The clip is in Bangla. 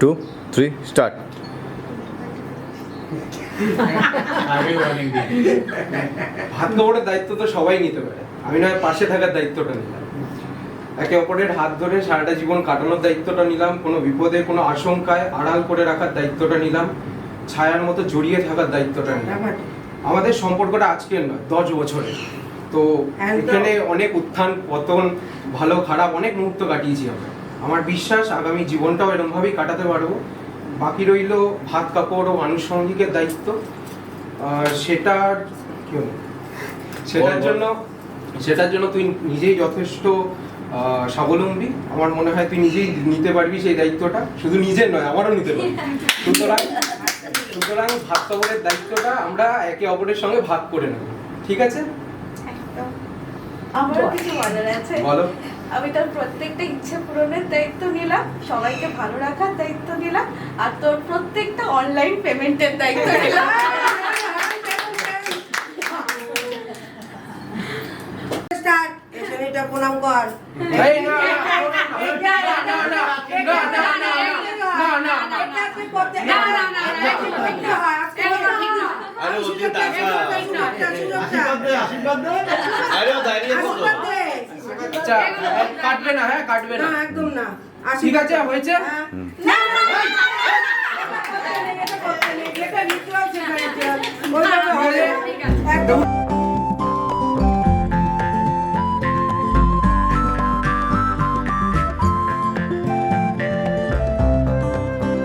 Two three start. হাত কাপড়ের দায়িত্ব তো সবাই নিতে পারে। আমি নয় পাশে থাকার দায়িত্বটা নিলাম। একে অপরের হাত ধরে সারাটা জীবন কাটানোর দায়িত্বটা নিলাম কোনো বিপদে কোনো আশঙ্কায় আড়াল করে রাখার দায়িত্বটা নিলাম ছায়ার মতো জড়িয়ে থাকার দায়িত্বটা নিলাম। আমাদের সম্পর্কটা আজকের নয় দশ বছরের। তো এখানে অনেক উত্থান পতন ভালো খারাপ অনেক মুহূর্ত কাটিয়েছি আমরা। আমার বিশ্বাস আগামী জীবনটাও এরমভাবেই কাটাতে পারব। বাকি রইল ভাত কাপড় ও আনুষঙ্গিকের দায়িত্ব। আর সেটার কি হলো? সেটার। জন্য সেটার জন্য তুই নিজেই যথেষ্ট স্বাবলম্বী। আমার মনে হয় তুই নিজেই নিতে পারবি সেই দায়িত্বটা। শুধু নিজের নয় আমারও নিতে পারবি। সুতরাং সুতরাং ভাত কাপড়ের দায়িত্বটা আমরা একে অপরের সঙ্গে ভাগ করে নেব। ঠিক আছে। আমারও কিছু বলার আছে। বলো। আমি তোর প্রত্যেকটা ইচ্ছে পূরণের দায়িত্ব নিলাম সবাইকে ভালো রাখার দায়িত্ব নিলাম আর তোর প্রত্যেকটা অনলাইন পেমেন্টের দায়িত্ব নিলাম প্রণাম কর আরে আচ্ছা কাটবে না হ্যাঁ কাটবে না একদম না ঠিক আছে হয়েছে হ্যাঁ। না